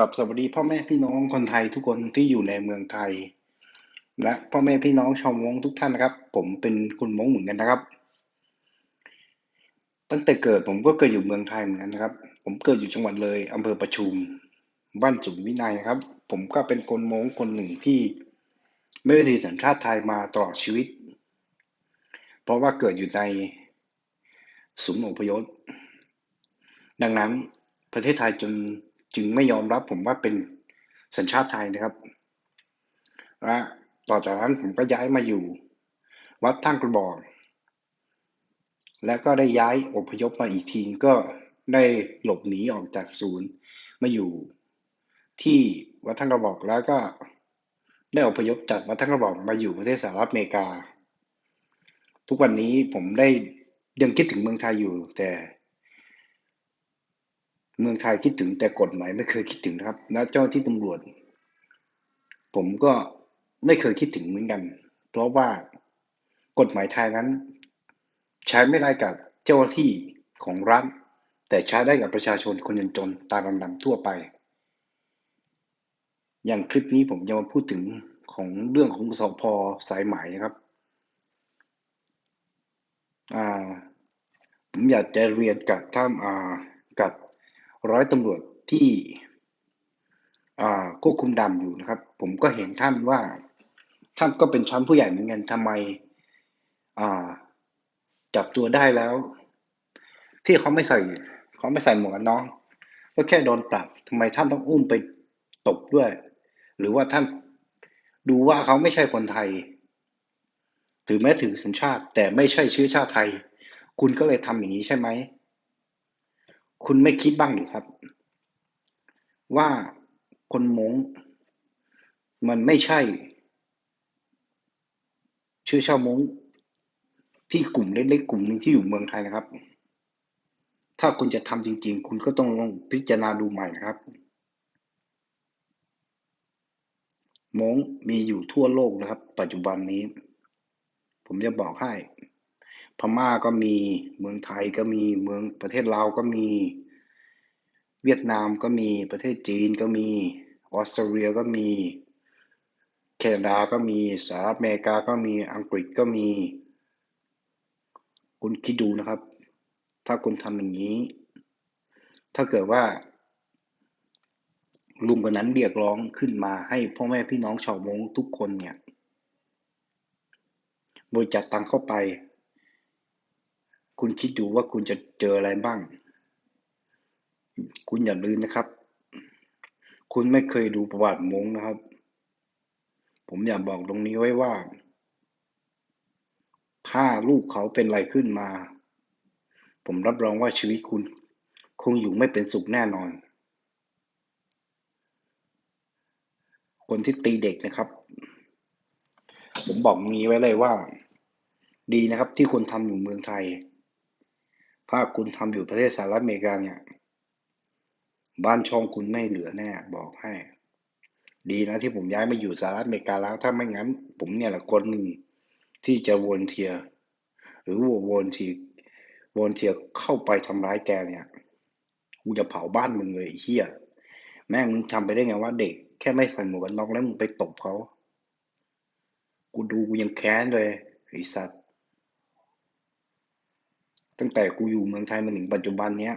กับสวัสดีพ่อแม่พี่น้องคนไทยทุกคนที่อยู่ในเมืองไทย และพ่อแม่พี่น้องชาวมงทุกท่านนะครับ ผมเป็นคุณมงเหมือนกันนะครับ ตั้งแต่เกิดผมก็เกิดอยู่เมืองไทยเหมือนกันนะครับ ผมเกิดอยู่จังหวัดเลยอำเภอประชุม บ้านจุมวินัยนะครับ ผมก็เป็นคนมงคนหนึ่งที่ไม่ได้ถือสัญชาติไทยมาตลอดชีวิต เพราะว่าเกิดอยู่ในศูนย์อพยพดังนั้นประเทศไทยจน จึงไม่ยอมรับผมว่าเป็นสัญชาติไทยนะครับและต่อจากนั้นผมก็ย้ายมาอยู่ วัดท่างกระบอก แล้วก็ได้ย้ายอพยพมาอีกทีก็ได้หลบหนีออกจากศูนย์มาอยู่ที่วัดท่างกระบอกแล้วก็ได้อพยพจากวัดท่างกระบอกมาอยู่ประเทศสหรัฐอเมริกา ทุกวันนี้ผมได้ยังคิดถึงเมืองไทยอยู่ แต่ เมืองไทยคิดถึงแต่กฎหมายไม่เคยคิดถึงนะครับ แล้วเจ้าที่ตำรวจ ผมก็ไม่เคยคิดถึงเหมือนกัน เพราะว่ากฎหมายไทยนั้น ใช้ไม่ได้กับเจ้าที่ของรัฐแต่ใช้ได้กับประชาชนคนจนตาดำๆทั่วไป อย่างคลิปนี้ผมจะมาพูดถึงของเรื่องของสพสายไหมนะครับผมอยากจะเรียนกับท่านกับ ร้อยตำรวจที่ควบคุมดำอยู่นะครับ ผมก็เห็นท่านว่า ท่านก็เป็นชั้นผู้ใหญ่เหมือนกันทำไมจับตัวได้แล้ว ที่เขาไม่ใส่เขาไม่ใส่หมวกกันน็อกก็แค่โดนปรับทำไมท่านต้องอุ้มไปตบด้วย หรือว่าท่านดูว่าเขาไม่ใช่คนไทย ถือแม้ถือสัญชาติ แต่ไม่ใช่เชื้อชาติไทย คุณก็เลยทำอย่างนี้ใช่ไหม คุณไม่คิดบ้างหรือครับ ว่าคนมงมันไม่ใช่ เชื้อชาวมงที่กลุ่มเล็กๆกลุ่มหนึ่งที่อยู่เมืองไทยนะครับ ถ้าคุณจะทำจริง ๆ คุณก็ต้องลองพิจารณาดูใหม่นะครับมงมีอยู่ทั่วโลกนะครับ ปัจจุบันนี้ ผมจะบอกให้ พม่าก็มี เมืองไทยก็มี เมืองประเทศลาวก็มี เวียดนามก็มี ประเทศจีนก็มี ออสเตรเลียก็มี แคนาดาก็มี สหรัฐอเมริกาก็มี อังกฤษก็มี คุณคิดดูนะครับ ถ้าคุณทำอย่างนี้ ถ้าเกิดว่าลุงคนนั้นเรียกร้องขึ้นมาให้พ่อแม่พี่น้องชาวมงทุกคนเนี่ย บริจาคตังเข้าไป คุณคิดดูว่าคุณจะเจออะไรบ้าง คุณอย่าลืมนะครับ คุณไม่เคยดูประวัติมงนะครับ ผมอยากบอกตรงนี้ไว้ว่า ถ้าลูกเขาเป็นอะไรขึ้นมา ผมรับรองว่าชีวิตคุณ คงอยู่ไม่เป็นสุขแน่นอน คนที่ตีเด็กนะครับ ผมบอกงี้ไว้เลยว่า ดีนะครับที่คุณทำอยู่เมืองไทย ถ้าคุณทำอยู่ประเทศสหรัฐอเมริกาเนี่ยบ้านช่องคุณไม่เหลือแน่บอกให้ ดีนะที่ผมย้ายมาอยู่สหรัฐอเมริกาแล้ว ถ้าไม่งั้น ผมเนี่ยแหละคนหนึ่งที่จะวนเทียหรือว่าวนเทียวนเทียเข้าไปทำร้ายแกเนี่ยกูจะเผาบ้านมึงเลยเฮียแม่งมึงทำไปได้ไงว่าเด็กแค่ไม่ใส่หมวกกันน็อกแล้วมึงไปตบเขา กูดูกูยังแค้นเลยไอ้สัตว์ ตั้งแต่กูอยู่เมืองไทยมาถึงปัจจุบันเนี้ย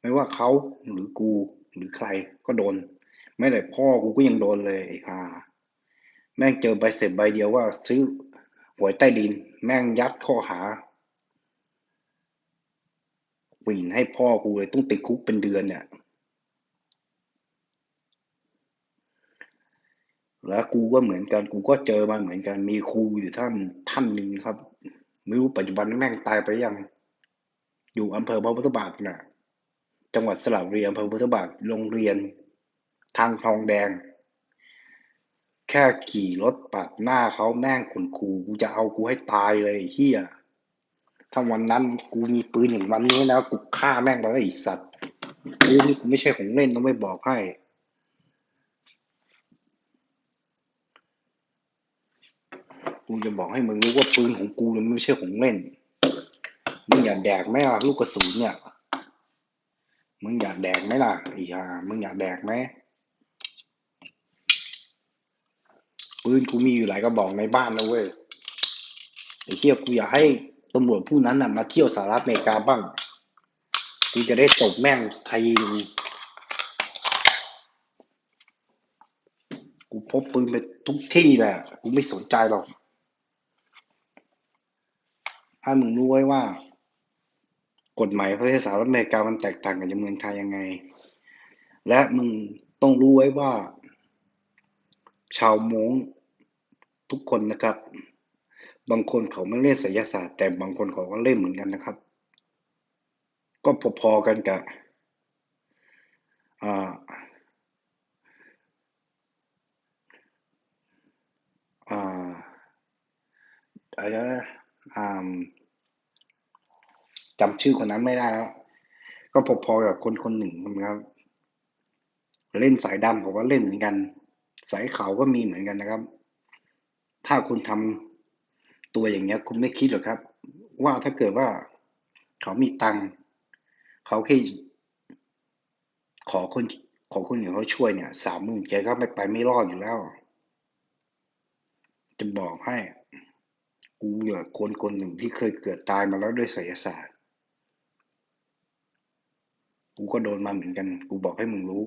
ไม่ว่าเขาหรือกูหรือใครก็โดน ไม่แต่พ่อกูก็ยังโดนเลยไอ้ห่าแม่งเจอใบเสร็จใบเดียวว่าซื้อหวยใต้ดิน แม่งยัดข้อหาวินให้พ่อกูเลยต้องติดคุกเป็นเดือนเนี่ยแล้วกูก็เหมือนกัน กูก็เจอมาเหมือนกัน มีครูอยู่ท่านท่านหนึ่งครับ ไม่รู้ปัจจุบันแม่งตายไปยัง อยู่อำเภอพระพุทธบาทน่ะ จังหวัดสระบุรีอำเภอพุทธบาทโรงเรียน ทางทองแดง แค่ขี่รถปาดหน้าเขาแม่งขุนคูกูจะเอากูให้ตายเลยเฮียถ้าวันนั้นกูมีปืนอย่างวันนี้นะกูฆ่าแม่งไปแล้วไอสัตว์ปืนนี่กูไม่ใช่ของเล่นต้องไม่บอกให้ กูจะบอกให้มึงรู้ว่าปืนของกูเนี่ยมันไม่ใช่ของเล่น มึงอย่าแดกแม่งอะลูกกระสุนเนี่ย มึงอยากแดกไหมล่ะอีห่ามึงอยากแดกไหมปืนกูมีอยู่หลายกระบอกในบ้านนะเว้ยไอ้เหี้ยกูอยากให้ตำรวจผู้นั้นน่ะมาเที่ยวสหรัฐอเมริกาบ้าง กูจะได้ตบแม่งไทยกูพบปืนไปทุกที่แหละ กูไม่สนใจหรอก ให้มึงรู้ไว้ว่า กฎหมายประเทศสหรัฐอเมริกามันแตกต่างกับเมืองไทยยังไง และมึงต้องรู้ไว้ว่า ชาวม้งทุกคนนะครับ บางคนเขาไม่เล่นไสยศาสตร์ แต่บางคนเขาก็เล่นเหมือนกันนะครับ ก็พอๆกันกับอ่าอ่าอะไรนะ จำชื่อคนนั้นไม่ได้แล้ว ก็พอๆกับคนคนหนึ่งนะครับ เล่นสายดำผมก็เล่นเหมือนกัน สายขาวก็มีเหมือนกันนะครับ ถ้าคุณทำตัวอย่างเงี้ย คุณไม่คิดหรอกครับ ว่าถ้าเกิดว่าเขามีตังค์เขาแค่ขอคนขอคนอื่นเขาช่วยเนี่ยสามหมื่นแกก็ไม่ไปไม่รอดอยู่แล้ว จะบอกให้ กูเหยื่อคนคนหนึ่งที่เคยเกิดตายมาแล้วด้วยไสยศาสตร์ กูก็โดนมาเหมือนกัน กูบอกให้มึงรู้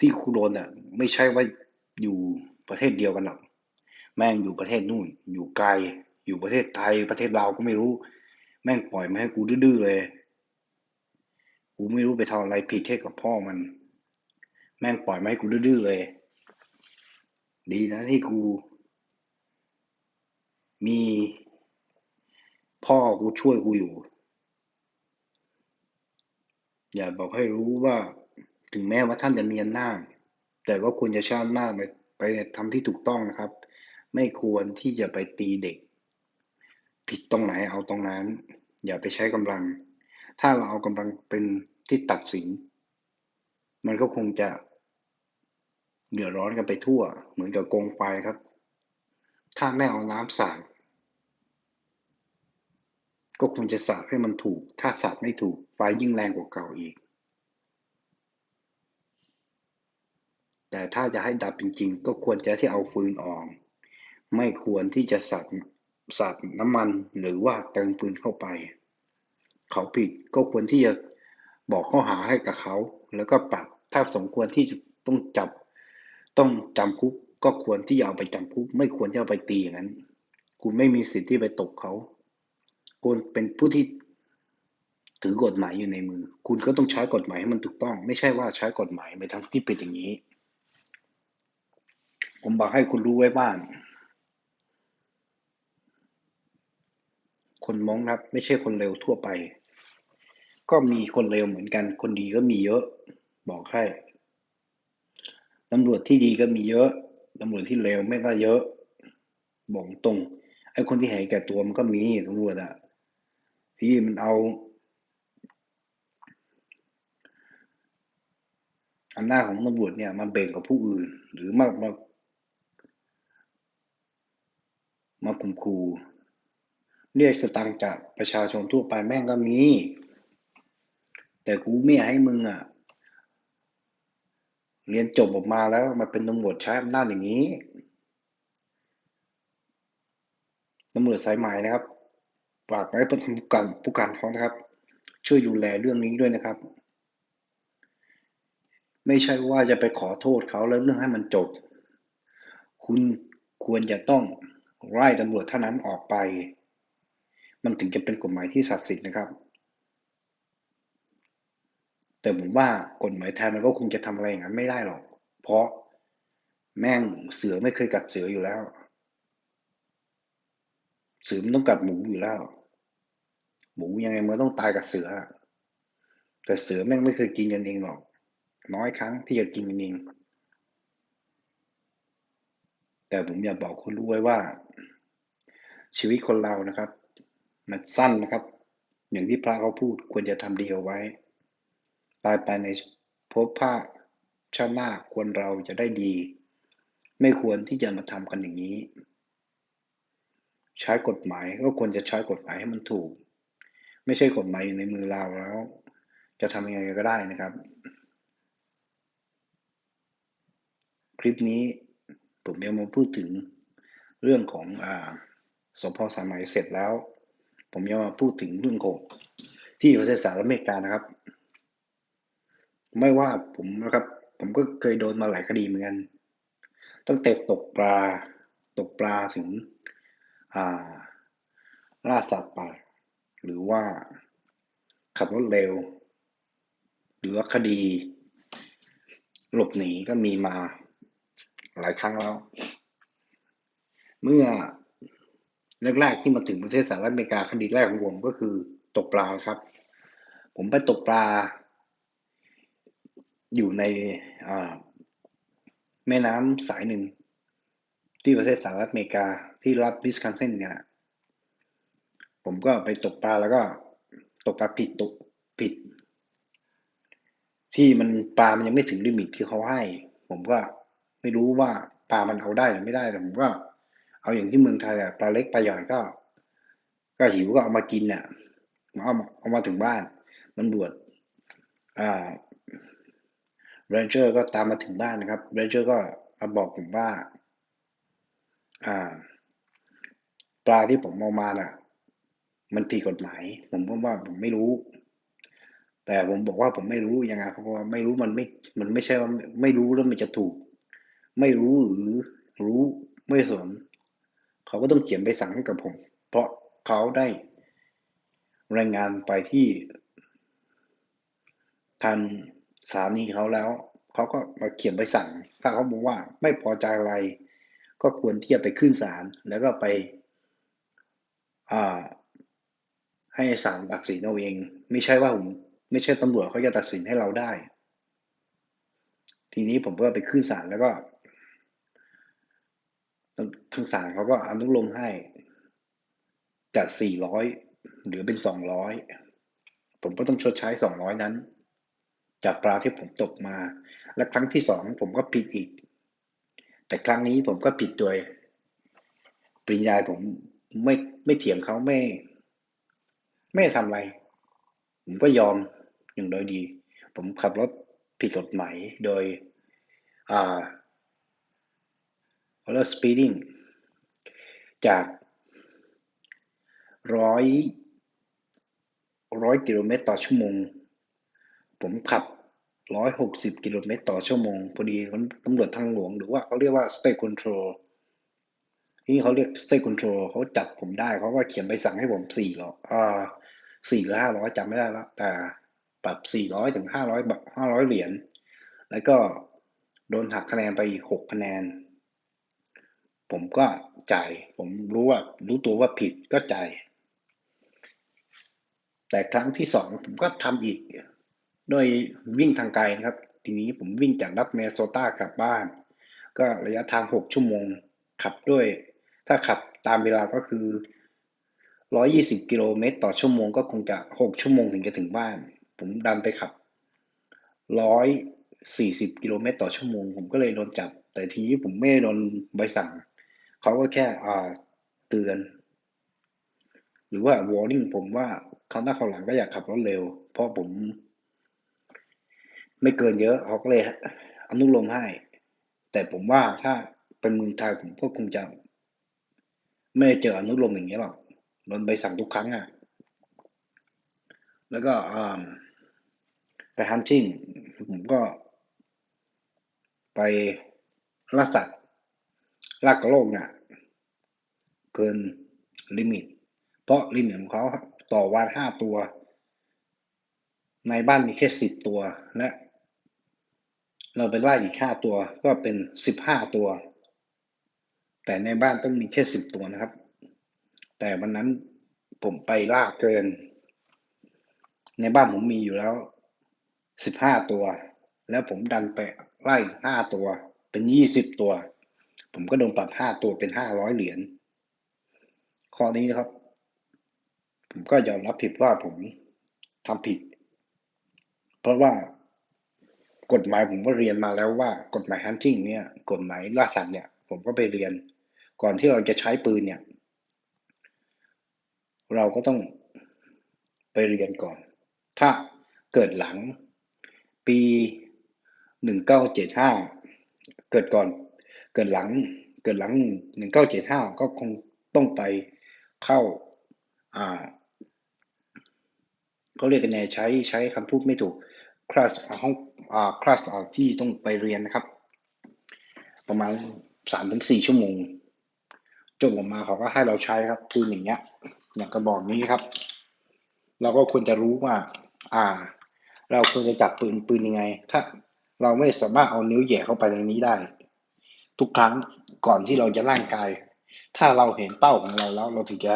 ที่กูโดนอะ ไม่ใช่ว่าอยู่ประเทศเดียวกันหรอก แม่งอยู่ประเทศนู่น อยู่ไกล อยู่ประเทศไทย ประเทศลาวก็ไม่รู้ แม่งปล่อยมาให้กูดื้อเลย กูไม่รู้ไปทำอะไรผิดให้กับพ่อมัน แม่งปล่อยมาให้กูดื้อเลย ดีนะที่กู มีพ่อกูช่วยกูอยู่ อย่าบอกให้รู้ว่าถึงแม้ว่าท่านจะมีอำนาจแต่ว่าควรจะช้อำนาไปไปทำที่ถูกต้องนะครับ ไม่ควรที่จะไปตีเด็ก ผิดตรงไหนเอาตรงนั้น อย่าไปใช้กำลัง ถ้าเราเอากำลังเป็นที่ตัดสิน มันก็คงจะเดือดร้อนกันไปทั่ว เหมือนกับโกงไฟครับ ถ้าไม่เอาน้ำสาดก็ควรจะสาดให้มันถูก ถ้าสาดไม่ถูกไฟยิ่งแรงกว่าเก่าอีก แต่ถ้าจะให้ดับจริงๆ ก็ควรจะที่เอาฟืนออก ไม่ควรที่จะสาดสาดน้ำมันหรือว่าเติมฟืนเข้าไป เขาผิดก็ควรที่จะบอกข้อหาให้กับเขา แล้วก็ปรับถ้าสมควรที่จะต้องจับต้องจำคุก ก็ควรที่จะเอาไปจำคุกไม่ควรที่เอาไปตีอย่างนั้น คุณไม่มีสิทธิ์ที่ไปตบเขาคุณเป็นผู้ที่ถือกฎหมายอยู่ในมือ คุณก็ต้องใช้กฎหมายให้มันถูกต้อง ไม่ใช่ว่าใช้กฎหมายไปทางที่เป็นอย่างนี้ ผมบอกให้คุณรู้ไว้บ้างคนมองครับไม่ใช่คนเร็วทั่วไป ก็มีคนเร็วเหมือนกัน คนดีก็มีเยอะ บอกให้ตำรวจที่ดีก็มีเยอะ ตำรวจที่เร็วไม่ก็เยอะ บอกตรง ไอ้คนที่แหงแก่ตัวมันก็มีตำรวจอะที่มันเอาอำนาจของตำรวจเนี่ยมาเบ่งกับผู้อื่น หรือมามามาข่มขู่เรียกสตังค์จากประชาชนทั่วไปแม่งก็มี แต่กูไม่อยากให้มึงอะ เรียนจบออกมาแล้วมาเป็นตำรวจใช้อำนาจอย่างนี้ตำรวจสายไหม่นะครับฝากไว้เป็นทำการผู้การท้องนะครับ ช่วยดูแลเรื่องนี้ด้วยนะครับ ไม่ใช่ว่าจะไปขอโทษเขาแล้วเรื่องให้มันจบ คุณควรจะต้องไล่ตำรวจท่านนั้นออกไป มันถึงจะเป็นกฎหมายที่ศักดิ์สิทธิ์นะครับ แต่ผมว่ากฎหมายไทยมันก็คงจะทำอะไรอย่างนั้นไม่ได้หรอก เพราะแม่งเสือไม่เคยกัดเสืออยู่แล้ว เสือมันต้องกัดหมูอยู่แล้ว หมูยังไงมันต้องตายกับเสือ แต่เสือแม่งไม่เคยกินกันเองหรอก น้อยครั้งที่จะกินกันเองแต่ผมอยากบอกคุณรู้ไว้ว่า ชีวิตคนเรานะครับ มันสั้นนะครับ อย่างที่พระเขาพูดควรจะทำดีเอาไว้ ตายไปในภพภาคชาติหน้าควรเราจะได้ดี ไม่ควรที่จะมาทำกันอย่างนี้ ใช้กฎหมายก็ควรจะใช้กฎหมายให้มันถูก ไม่ใช่กฎหมายอยู่ในมือเราแล้ว จะทำยังไงก็ได้นะครับ คลิปนี้ผมจะมาพูดถึงเรื่องของอ่าสพสายเสร็จแล้ว ผมจะมาพูดถึงเรื่องของที่ประเทศสหรัฐอเมริกานะครับ ไม่ว่าผมนะครับ ผมก็เคยโดนมาหลายคดีเหมือนกัน ตั้งแต่ตกปลา ตกปลาถึงอ่าล่าสัตว์ป่าหรือว่าขับรถเร็ว หรือว่าคดี หลบหนีก็มีมาหลายครั้งแล้ว เมื่อแรกๆที่มาถึงประเทศสหรัฐอเมริกาคดีแรกของผมก็คือตกปลาครับ ผมไปตกปลา อยู่ในแม่น้ำสายหนึ่ง ที่ประเทศสหรัฐอเมริกาที่รัฐวิสคอนซินเนี่ยผมก็ไปตกปลาแล้วก็ตกปลาผิดตกผิด ที่มันปลามันยังไม่ถึงลิมิตที่เขาให้ ผมก็ไม่รู้ว่าปลามันเอาได้หรือไม่ได้แต่ผมก็ เอาอย่างที่เมืองไทยอะปลาเล็กปลาใหญ่ก็ ก็หิวก็เอามากินเนี่ยเอาเอามาถึงบ้านตำรวจอ่า เรนเจอร์ก็ตามมาถึงบ้านนะครับเรนเจอร์ก็มาบอกผมว่าอ่า ปลาที่ผมเอามาน่ะ มันผิดกฎหมาย ผมก็ว่าผมไม่รู้ แต่ผมบอกว่าผมไม่รู้ยังไงเขาบอกว่าไม่รู้มันไม่ มันไม่ใช่ว่าไม่รู้แล้วมันจะถูก ไม่รู้หรือรู้ไม่สนเขาก็ต้องเขียนใบสั่งให้กับผม เพราะเขาได้รายงานไปที่ทาง สถานีเขาแล้ว เขาก็มาเขียนใบสั่ง ถ้าเขาบอกว่าไม่พอใจอะไร ก็ควรที่จะไปขึ้นศาลแล้วก็ไปให้ศาลตัดสินเอาเอง ไม่ใช่ว่าผมไม่ใช่ตำรวจเขาจะตัดสินให้เราได้ ทีนี้ผมก็ไปขึ้นศาลแล้วก็ทางศาลเขาก็อนุโลมให้จาก400เหลือเป็น200ผมก็ต้องชดใช้200นั้น จากปลาที่ผมตกมา และครั้งที่สองผมก็ผิดอีก แต่ครั้งนี้ผมก็ผิดโดยปริญญาผมไม่ไม่เถียงเขาไม่ ไม่ทำอะไร ผมก็ยอมอย่างโดยดี ผมขับรถผิดกฎหมายโดยอ่าแล้ว speeding จากร้อยร้อยกิโลเมตรต่อชั่วโมง ผมขับร้อยหกสิบกิโลเมตรต่อชั่วโมง พอดีตำรวจทางหลวง หรือว่าเขาเรียกว่า state control ที่เขาเรียก state control เขาจับผมได้เขาก็เขียนใบสั่งให้ผมสี่หรออ่าสี่หรือห้าร้อยจำไม่ได้แล้วแต่ปรับสี่ร้อยถึงห้าร้อยห้าร้อยเหรียญแล้วก็โดนหักคะแนนไปอีกหกคะแนน ผมก็จ่ายผมรู้ว่ารู้ตัวว่าผิดก็จ่ายแต่ครั้งที่สองผมก็ทำอีก โดยวิ่งทางไกลนะครับ ทีนี้ผมวิ่งจากรัฐเมโซตากลับบ้าน ก็ระยะทาง 6 ชั่วโมง ขับด้วย ถ้าขับตามเวลาก็คือ 120 กิโลเมตร ต่อชั่วโมงก็คงจะ 6 ชั่วโมงถึงจะถึงบ้าน ผมดันไปขับ 140 กิโลเมตร ต่อชั่วโมง ผมก็เลยโดนจับ แต่ทีนี้ผมไม่โดนใบสั่ง เขาก็แค่อ่าเตือน หรือว่า warning ผมว่าเขาหน้าเขาหลังก็อยากขับรถเร็ว เพราะผม ไม่เกินเยอะเขาก็เลยอนุโลมให้ แต่ผมว่าถ้าเป็นเมืองไทยผมก็คงจะ ไม่เจออนุโลมอย่างนี้หรอกโดนใบสั่งทุกครั้งอะ แล้วก็ไปฮันทิงผมก็ ไปล่าสัตว์ล่ากระโลกเนี่ยเกินลิมิต เพราะลิมิตของเขาต่อวันห้าตัว ในบ้านมีแค่สิบตัว และ เราไปไล่อีกห้าตัวก็เป็นสิบห้าตัว แต่ในบ้านต้องมีแค่สิบตัวนะครับ แต่วันนั้นผมไปล่าเกิน ในบ้านผมมีอยู่แล้วสิบห้าตัว แล้วผมดันไปไล่ห้าตัว เป็นยี่สิบตัว ผมก็โดนปรับห้าตัวเป็นห้าร้อยเหรียญข้อนี้นะครับ ผมก็ยอมรับผิดว่าผมทำผิด เพราะว่า กฎหมายผมก็เรียนมาแล้วว่ากฎหมายฮันติงเนี่ยกฎหมายล่าสัตว์เนี่ย ผมก็ไปเรียน ก่อนที่เราจะใช้ปืนเนี่ย เราก็ต้องไปเรียนก่อน ถ้าเกิดหลังปีหนึ่งเก้าเจ็ดห้าเกิดก่อน เกิดหลัง เกิดหลังหนึ่งเก้าเจ็ดห้าก็คงต้องไปเข้า อ่าเขาเรียกกันไงใช้ใช้คำพูดไม่ถูก คลาสห้องอ่าคลาสที่ต้องไปเรียนนะครับ ประมาณสามถึงสี่ชั่วโมงจบออกมาเขาก็ให้เราใช้ครับปืนอย่างเงี้ย อย่างกระบอกนี้ครับ เราก็ควรจะรู้ว่า อ่า เราควรจะจับปืนปืนยังไง ถ้าเราไม่สามารถเอานิ้วแย่เข้าไปในนี้ได้ ทุกครั้งก่อนที่เราจะร่างกาย ถ้าเราเห็นเป้าของเราแล้ว เราถึงจะ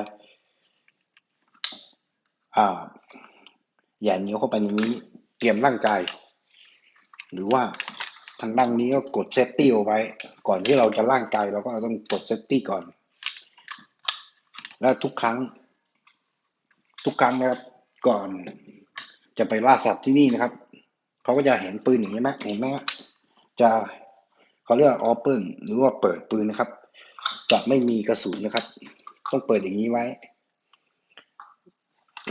อ่าแย่นิ้วเข้าไปในนี้ เตรียมร่างกาย หรือว่าทางด้านนี้ก็กดเซฟตี้เอาไว้ ก่อนที่เราจะร่างกายเราก็ต้องกดเซฟตี้ก่อน และทุกครั้ง ทุกครั้งนะครับก่อนจะไปล่าสัตว์ที่นี่นะครับเขาก็จะเห็นปืนอย่างนี้ไหมเห็นไหมจะเขาเรียกออเปิลหรือว่าเปิดปืนนะครับ จะไม่มีกระสุนนะครับ ต้องเปิดอย่างนี้ไว้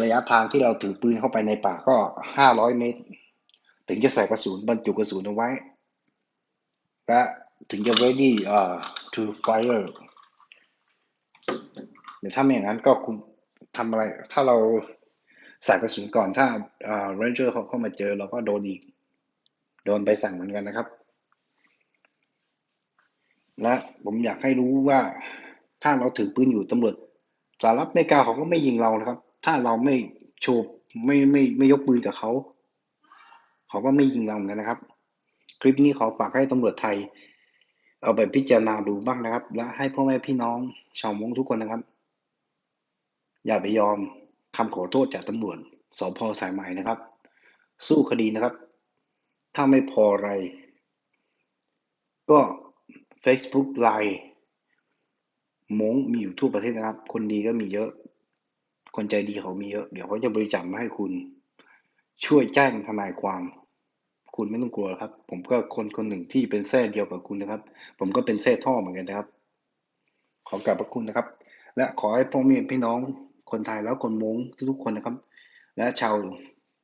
ระยะทางที่เราถือปืนเข้าไปในป่าก็ห้าร้อยเมตร ถึงจะใส่กระสุนบรรจุกระสุนเอาไว้ และถึงจะ ready uh, to fire เดี๋ยวถ้าไม่อย่างนั้นก็คุณทำอะไร ถ้าเราใส่กระสุนก่อนถ้าอ่า ranger เขาเข้ามาเจอเราก็โดนอีก โดนไปสั่งเหมือนกันนะครับ และผมอยากให้รู้ว่าถ้าเราถือปืนอยู่ตำรวจสหรัฐอเมริกาเขาก็ไม่ยิงเรานะครับ ถ้าเราไม่โชว์ไม่ไม่ไม่ยกปืนกับเขาเขาก็ไม่ยิงเราเหมือนกันนะครับ คลิปนี้ขอฝากให้ตำรวจไทย เอาไปพิจารณาดูบ้างนะครับ และให้พ่อแม่พี่น้องชาวมงทุกคนนะครับ อย่าไปยอมคำขอโทษจากตำรวจสพสายไหม่นะครับ สู้คดีนะครับ ถ้าไม่พออะไร ก็ Facebook ไลน์มงมีอยู่ทั่วประเทศนะครับ คนดีก็มีเยอะ คนใจดีเขามีเยอะ เดี๋ยวเขาจะบริจาคมาให้คุณ ช่วยแจ้งทนายความ คุณไม่ต้องกลัวครับ ผมก็คนคนหนึ่งที่เป็นแท้เดียวกับคุณนะครับ ผมก็เป็นแท้ท่อเหมือนกันนะครับ ขอกราบพระคุณนะครับ และขอให้พ่อแม่พี่น้องคนไทยแล้วคนมงทุกๆคนนะครับ และชาว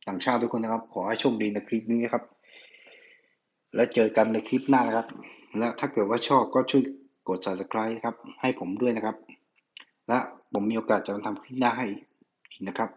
ต่างชาติทุกคนนะครับ ขอให้โชคดีในคลิปนี้นะครับ และเจอกันในคลิปหน้านะครับ และถ้าเกิดว่าชอบก็ช่วยกด subscribe ครับ ให้ผมด้วยนะครับ และ ผมมีโอกาสจะทำใหน้ได้อีกนะครับ